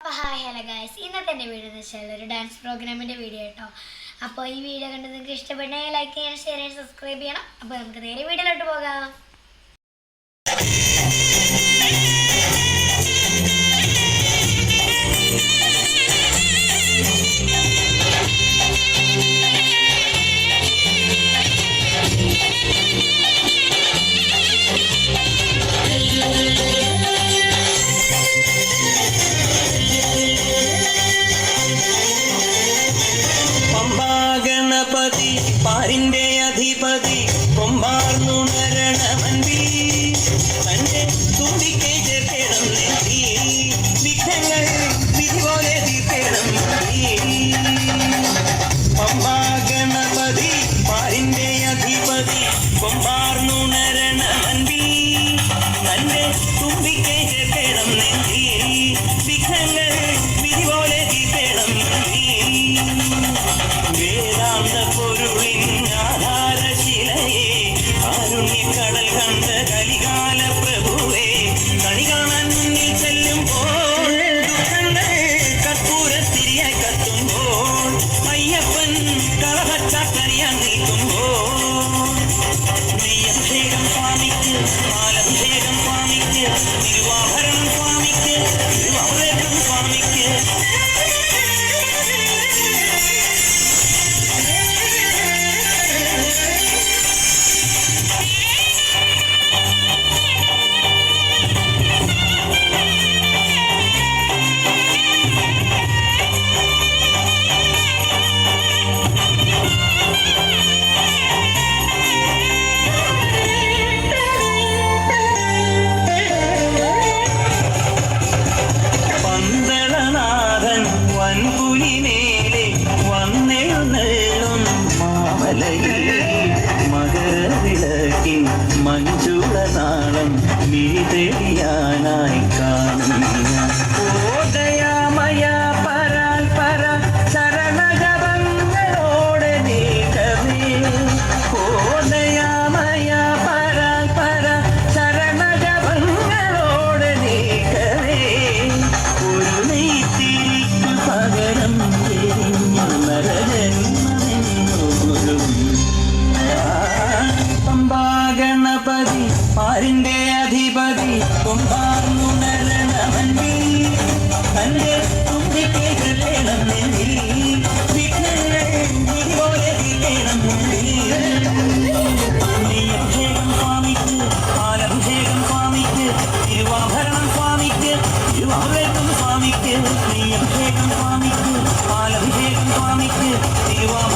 Hi hello guys ഇന്നത്തെ എന്റെ video എന്ന് വെച്ചാൽ ഒരു ഡാൻസ് പ്രോഗ്രാമിന്റെ വീഡിയോ കേട്ടോ അപ്പോൾ ഈ വീഡിയോ കണ്ട് നിങ്ങൾക്ക് ഇഷ്ടപ്പെട്ടെങ്കിൽ ലൈക്ക് ചെയ്യണം ഷെയർ ചെയ്യണം സബ്സ്ക്രൈബ് ചെയ്യണം. അപ്പോൾ നമുക്ക് നേരെ വീഡിയോയിലോട്ട് പോകാം. പാരിന്റെ തിരുവാഭരണം സ്വാമിക്ക് 万物一。പാരിന്റെ അധിപതി കൊമ്പാർന്നുണരണമൻപി തന്റെ തുമ്പിക്കെ കൃപേണം നെല്ലി വിഘ്നങ്ങൾ വിധിപോലെ തീരണം നെയ്യഭിഷേകം സ്വാമിക്ക് പാലഭിഷേകം സ്വാമിക്ക് തിരുവാഭരണം സ്വാമിക്ക് തിരുവാഭരണം സ്വാമിക്ക് നെയ്യഭിഷേകം സ്വാമിക്ക് പാലഭിഷേകം സ്വാമിക്ക് തിരുവാഭരണം